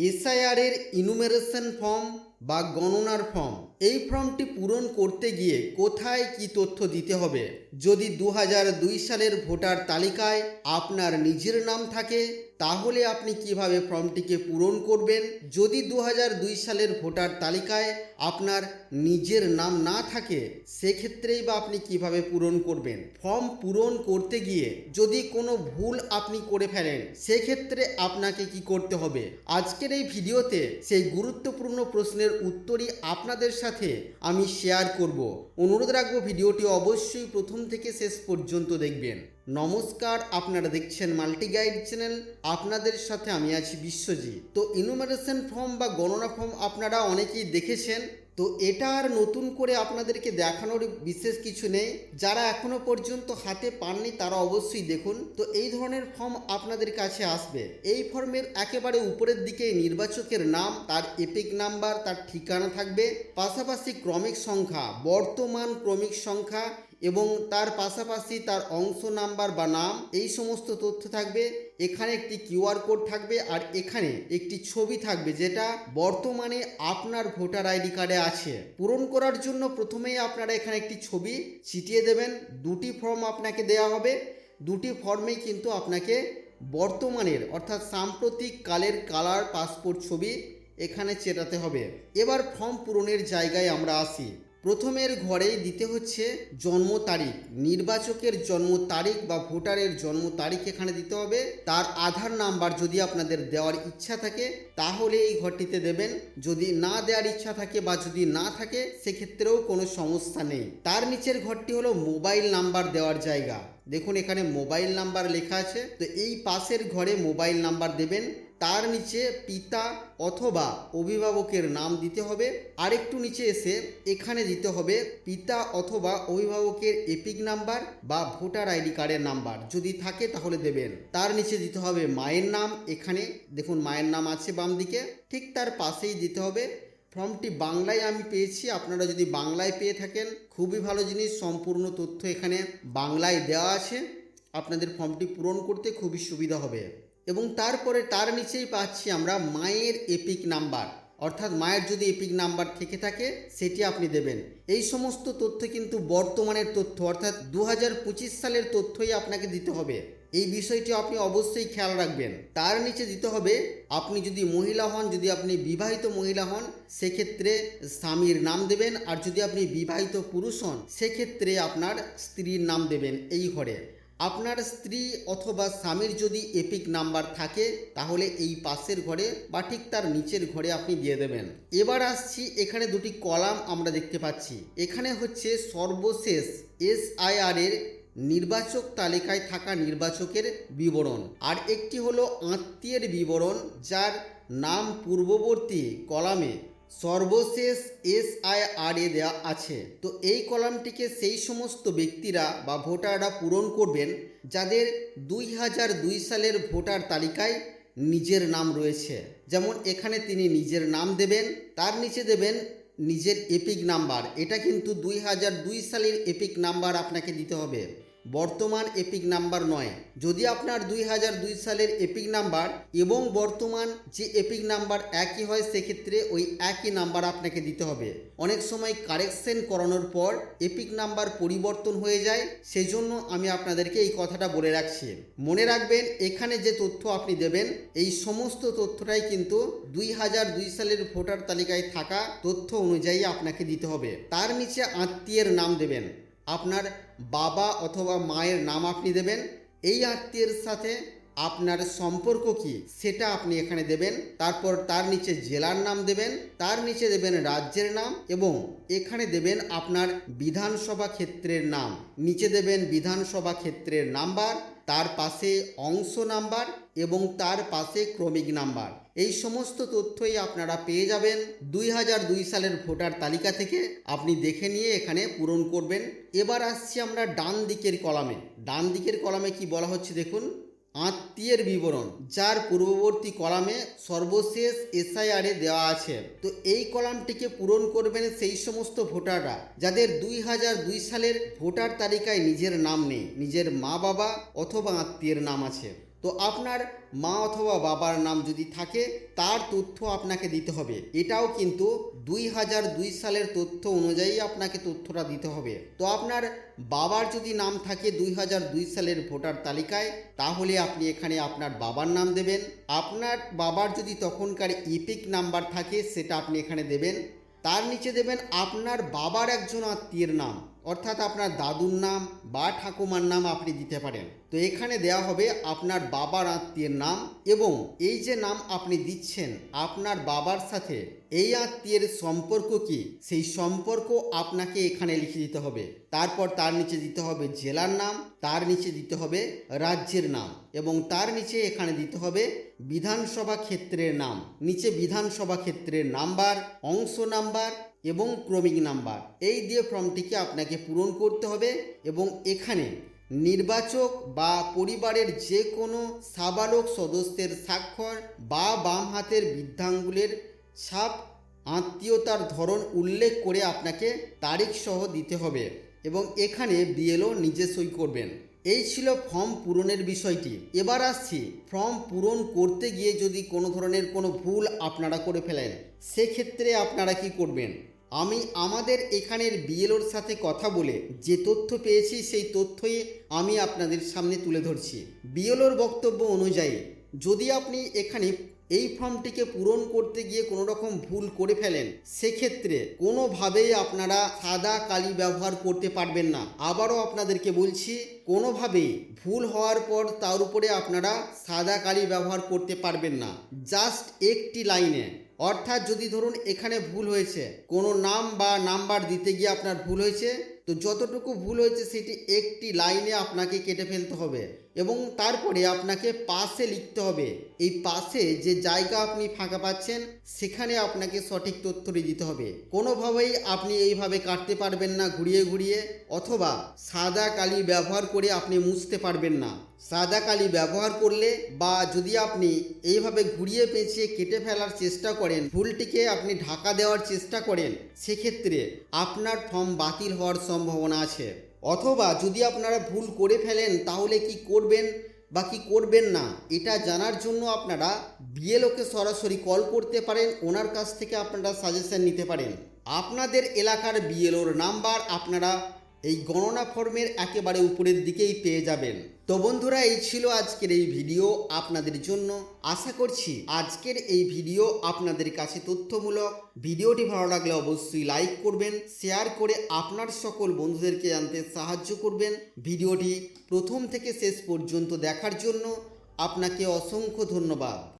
এসআইআরের enumeration form বা গণনার ফর্ম এই ফর্মটি পূরণ করতে গিয়ে কোথায় কি তথ্য দিতে হবে? যদি দু সালের ভোটার তালিকায় আপনার নিজের নাম থাকে তাহলে আপনি কীভাবে ফর্মটিকে পূরণ করবেন? যদি দু সালের ভোটার তালিকায় আপনার নিজের নাম না থাকে, সেক্ষেত্রেই বা আপনি কীভাবে পূরণ করবেন? ফর্ম পূরণ করতে গিয়ে যদি কোনো ভুল আপনি করে ফেলেন, সেক্ষেত্রে আপনাকে কি করতে হবে? আজকের এই ভিডিওতে সেই গুরুত্বপূর্ণ প্রশ্নের উত্তরই আপনাদের সাথে আমি শেয়ার করব। অনুরোধ রাখব ভিডিওটি অবশ্যই প্রথম থেকে শেষ পর্যন্ত দেখবেন। নমস্কার, আপনারা দেখছেন মাল্টি গাইড চ্যানেল। আপনাদের সাথে আমি আছি বিশ্বজিৎ। তো ইনুমারেশন ফর্ম বা গণনা ফর্ম আপনারা অনেকেই দেখেছেন। তো এটা আর নতুন করে আপনাদেরকে দেখানোর বিশেষ কিছু নেই। যারা এখনও পর্যন্ত হাতে পাননি, তারা অবশ্যই দেখুন। তো এই ধরনের ফর্ম আপনাদের কাছে আসবে। এই ফর্মের একেবারে উপরের দিকে নির্বাচকের নাম, তার এপিক নাম্বার তার ঠিকানা থাকবে। পাশাপাশি ক্রমিক সংখ্যা, বর্তমান ক্রমিক সংখ্যা এবং তার পাশাপাশি তার অংশ নাম্বার বা নাম, এই সমস্ত তথ্য থাকবে। এখানে একটি কিউআর কোড থাকবে আর এখানে একটি ছবি থাকবে যেটা বর্তমানে আপনার ভোটার আইডি কার্ডে আছে। পূরণ করার জন্য প্রথমেই আপনারা এখানে একটি ছবি ছিটিয়ে দেবেন। দুটি ফর্ম আপনাকে দেওয়া হবে। দুটি ফর্মেই কিন্তু আপনাকে বর্তমানের অর্থাৎ সাম্প্রতিক কালের কালার, পাসপোর্ট ছবি এখানে চেটাতে হবে। এবার ফর্ম পূরণের জায়গায় আমরা আসি। প্রথমের ঘরেই দিতে হচ্ছে জন্ম তারিখ। নির্বাচকের জন্ম তারিখ বা ভোটারের জন্ম তারিখ এখানে দিতে হবে। তার আধার নাম্বার যদি আপনাদের দেওয়ার ইচ্ছা থাকে, তাহলে এই ঘরটিতে দেবেন। যদি না দেওয়ার ইচ্ছা থাকে বা যদি না থাকে, সেক্ষেত্রেও কোনো সমস্যা নেই। তার নিচের ঘরটি হলো মোবাইল নাম্বার দেওয়ার জায়গা। দেখুন এখানে মোবাইল নাম্বার লেখা আছে। তো এই পাশের ঘরে মোবাইল নাম্বার দেবেন। তার নিচে পিতা অথবা অভিভাবকের নাম দিতে হবে। আরেকটু নিচে এসে এখানে দিতে হবে পিতা অথবা অভিভাবকের এপিক নাম্বার বা ভোটার আইডি কার্ডের নাম্বার। যদি থাকে তাহলে দেবেন। তার নিচে দিতে হবে মায়ের নাম। এখানে দেখুন মায়ের নাম আছে বাম দিকে। ঠিক তার পাশেই দিতে হবে। ফর্মটি বাংলায় আমি পেয়েছি। আপনারা যদি বাংলায় পেয়ে থাকেন, খুবই ভালো জিনিস। সম্পূর্ণ তথ্য এখানে বাংলায় দেওয়া আছে। আপনাদের ফর্মটি পূরণ করতে খুবই সুবিধা হবে। এবং তারপরে তার নিচেই পাচ্ছি আমরা মায়ের এপিক নাম্বার অর্থাৎ মায়ের যদি এপিক নাম্বার থেকে থাকে, সেটি আপনি দেবেন। এই সমস্ত তথ্য কিন্তু বর্তমানের তথ্য, অর্থাৎ দু হাজার পঁচিশ সালের তথ্যই আপনাকে দিতে হবে। এই বিষয়টি আপনি অবশ্যই খেয়াল রাখবেন। তার নিচে দিতে হবে, আপনি যদি মহিলা হন, যদি আপনি বিবাহিত মহিলা হন, সেক্ষেত্রে স্বামীর নাম দেবেন, আর যদি আপনি বিবাহিত পুরুষ হন, সেক্ষেত্রে আপনার স্ত্রীর নাম দেবেন এই ঘরে। আপনার স্ত্রী অথবা স্বামীর যদি এপিক নাম্বার থাকে, তাহলে এই পাশের ঘরে বা ঠিক তার নিচের ঘরে আপনি দিয়ে দেবেন। এবার আসছি এখানে দুটি কলাম আমরা দেখতে পাচ্ছি। এখানে হচ্ছে সর্বশেষ এসআইআর এর নির্বাচক তালিকায় থাকা নির্বাচকের বিবরণ। আর একটি হলো আত্মীয়ের বিবরণ, যার নাম পূর্ববর্তী কলামে সর্বশেষ এসআইআর এ দেওয়া আছে। তো এই কলামটিকে সেই সমস্ত ব্যক্তিরা বা ভোটাররা পূরণ করবেন যাদের দুই হাজার দুই সালের ভোটার তালিকায় নিজের নাম রয়েছে। যেমন এখানে তিনি নিজের নাম দেবেন, তার নিচে দেবেন নিজের এপিক নাম্বার। এটা কিন্তু দুই হাজার দুই সালের এপিক নাম্বার আপনাকে দিতে হবে। বর্তমান এপিক নাম্বার নয়। যদি আপনার দুই হাজার দুই সালের এপিক নাম্বার এবং বর্তমান যে এপিক নাম্বার একই হয়, সেক্ষেত্রে ওই একই নাম্বার আপনাকে দিতে হবে। অনেক সময় কারেকশন করানোর পর এপিক নাম্বার পরিবর্তন হয়ে যায়, সেজন্য আমি আপনাদেরকে এই কথাটা বলে রাখছি। মনে রাখবেন, এখানে যে তথ্য আপনি দেবেন, এই সমস্ত তথ্যটাই কিন্তু দুই হাজার দুই সালের ভোটার তালিকায় থাকা তথ্য অনুযায়ী আপনাকে দিতে হবে। তার নিচে আত্মীয়ের নাম দেবেন। আপনার বাবা অথবা মায়ের নাম আপনি দেবেন, এই আত্মীয়ের সাথে আপনার সম্পর্ক কি সেটা আপনি এখানে দেবেন, তারপর তার নিচে জেলার নাম দেবেন, তার নিচে দেবেন রাজ্যের নাম এবং এখানে দেবেন আপনার বিধানসভা ক্ষেত্রের নাম, নিচে দেবেন বিধানসভা ক্ষেত্রের নাম্বার তার পাশে অংশ নাম্বার এবং তার পাশে ক্রমিক নাম্বার। এই সমস্ত তথ্যই আপনারা পেয়ে যাবেন দুই হাজার দুই সালের ভোটার তালিকা থেকে। আপনি দেখে নিয়ে এখানে পূরণ করবেন। এবার আসছি আমরা ডান দিকের কলামে। ডান দিকের কলামে কি বলা হচ্ছে দেখুন। আত্মীয়ের বিবরণ, যার পূর্ববর্তী কলামে সর্বশেষ এসআইআরে দেওয়া আছে। তো এই কলামটিকে পূরণ করবেন সেই সমস্ত ভোটাররা, যাদের দুই হাজার দুই সালের ভোটার তালিকায় নিজের নাম নেই, নিজের মা বাবা অথবা আত্মীয়ের নাম আছে। তো আপনার মা অথবা বাবার নাম যদি থাকে, তার তথ্য আপনাকে দিতে হবে। এটাও কিন্তু দুই হাজার দুই সালের তথ্য অনুযায়ী আপনাকে তথ্যটা দিতে হবে। তো আপনার বাবার যদি নাম থাকে দুই হাজার দুই সালের ভোটার তালিকায়, তাহলে আপনি এখানে আপনার বাবার নাম দেবেন। আপনার বাবার যদি তখনকার ইপিক নাম্বার থাকে, সেটা আপনি এখানে দেবেন। তার নিচে দেবেন আপনার বাবার একজন আত্মীয়ের নাম। অর্থাৎ আপনার দাদুর নাম বা ঠাকুমার নাম আপনি দিতে পারেন। তো এখানে দেওয়া হবে আপনার বাবার আত্মীয়ের নাম এবং এই যে নাম আপনি দিচ্ছেন আপনার বাবার সাথে, এই আত্মীয়ের সম্পর্ক কি? সেই সম্পর্ক আপনাকে এখানে লিখে দিতে হবে। তারপর তার নিচে দিতে হবে জেলার নাম, তার নিচে দিতে হবে রাজ্যের নাম এবং তার নিচে এখানে দিতে হবে বিধানসভা ক্ষেত্রের নাম। নিচে বিধানসভা ক্ষেত্রের নাম্বার, অংশ নাম্বার এবং ক্রমিক নাম্বার। এই দিয়ে ফর্মটিকে আপনাকে পূরণ করতে হবে এবং এখানে নির্বাচক বা পরিবারের যে কোনো সাবালক সদস্যের স্বাক্ষর বা বাম হাতের বৃদ্ধাঙ্গুলের ছাপ, আত্মীয়তার ধরন উল্লেখ করে আপনাকে তারিখ সহ দিতে হবে এবং এখানে বিএলও নিজে সই করবেন। এই ছিল ফর্ম পূরণের বিষয়টি। এবার আসছি ফর্ম পূরণ করতে গিয়ে যদি কোনো ধরনের কোনো ভুল আপনারা করে ফেলেন, সেক্ষেত্রে আপনারা কি করবেন? আমি আমাদের এখানের বিএলওর সাথে কথা বলে যে তথ্য পেয়েছি, সেই তথ্যই আমি আপনাদের সামনে তুলে ধরছি। বিএলওর বক্তব্য অনুযায়ী, যদি আপনি এখানে এই ফর্মটিকে পূরণ করতে গিয়ে কোনো রকম ভুল করে ফেলেন, সেক্ষেত্রে কোনোভাবেই আপনারা সাদা কালি ব্যবহার করতে পারবেন না। আবারও আপনাদেরকে বলছি, কোনোভাবেই ভুল হওয়ার পর তার উপরে আপনারা সাদা কালি ব্যবহার করতে পারবেন না। জাস্ট একটি লাইনে অর্থাৎ যদি ধরুন এখানে ভুল হয়েছে, কোনো নাম বা নাম্বার দিতে গিয়ে আপনার ভুল হয়েছে, তো যতটুকু ভুল হয়েছে সেটি একটি লাইনে আপনাকে কেটে ফেলতে হবে এবং তারপরে আপনাকে পাশে লিখতে হবে। এই পাশে যে জায়গা আপনি ফাঁকা পাচ্ছেন, সেখানে আপনাকে সঠিক তথ্যটি দিতে হবে। কোনোভাবেই আপনি এইভাবে কাটতে পারবেন না, ঘুরিয়ে ঘুরিয়ে, অথবা সাদা কালি ব্যবহার করে আপনি মুছতে পারবেন না। সাদা কালি ব্যবহার করলে বা যদি আপনি এইভাবে ঘুরিয়ে পেঁচিয়ে কেটে ফেলার চেষ্টা করেন, ভুলটিকে আপনি ঢাকা দেওয়ার চেষ্টা করেন, সেক্ষেত্রে আপনার ফর্ম বাতিল হওয়ার সম্ভাবনা আছে। অথবা যদি আপনারা ভুল করে ফেলেন, তাহলে কি করবেন বা কি করবেন না, এটা জানার জন্য আপনারা বিএলওকে সরাসরি কল করতে পারেন, ওনার কাছ থেকে আপনারা সাজেশন নিতে পারেন। আপনাদের এলাকার বিএলওর নাম্বার আপনারা এই গণনা ফর্মের একেবারে উপরের দিকেই পেয়ে যাবেন। তো বন্ধুরা, এই ছিল আজকের এই ভিডিও আপনাদের জন্য। আশা করছি আজকের এই ভিডিও আপনাদের কাছে তথ্যমূলক। ভিডিওটি ভালো লাগলে অবশ্যই লাইক করবেন, শেয়ার করে আপনার সকল বন্ধুদেরকে জানতে সাহায্য করবেন। ভিডিওটি প্রথম থেকে শেষ পর্যন্ত দেখার জন্য আপনাকে অসংখ্য ধন্যবাদ।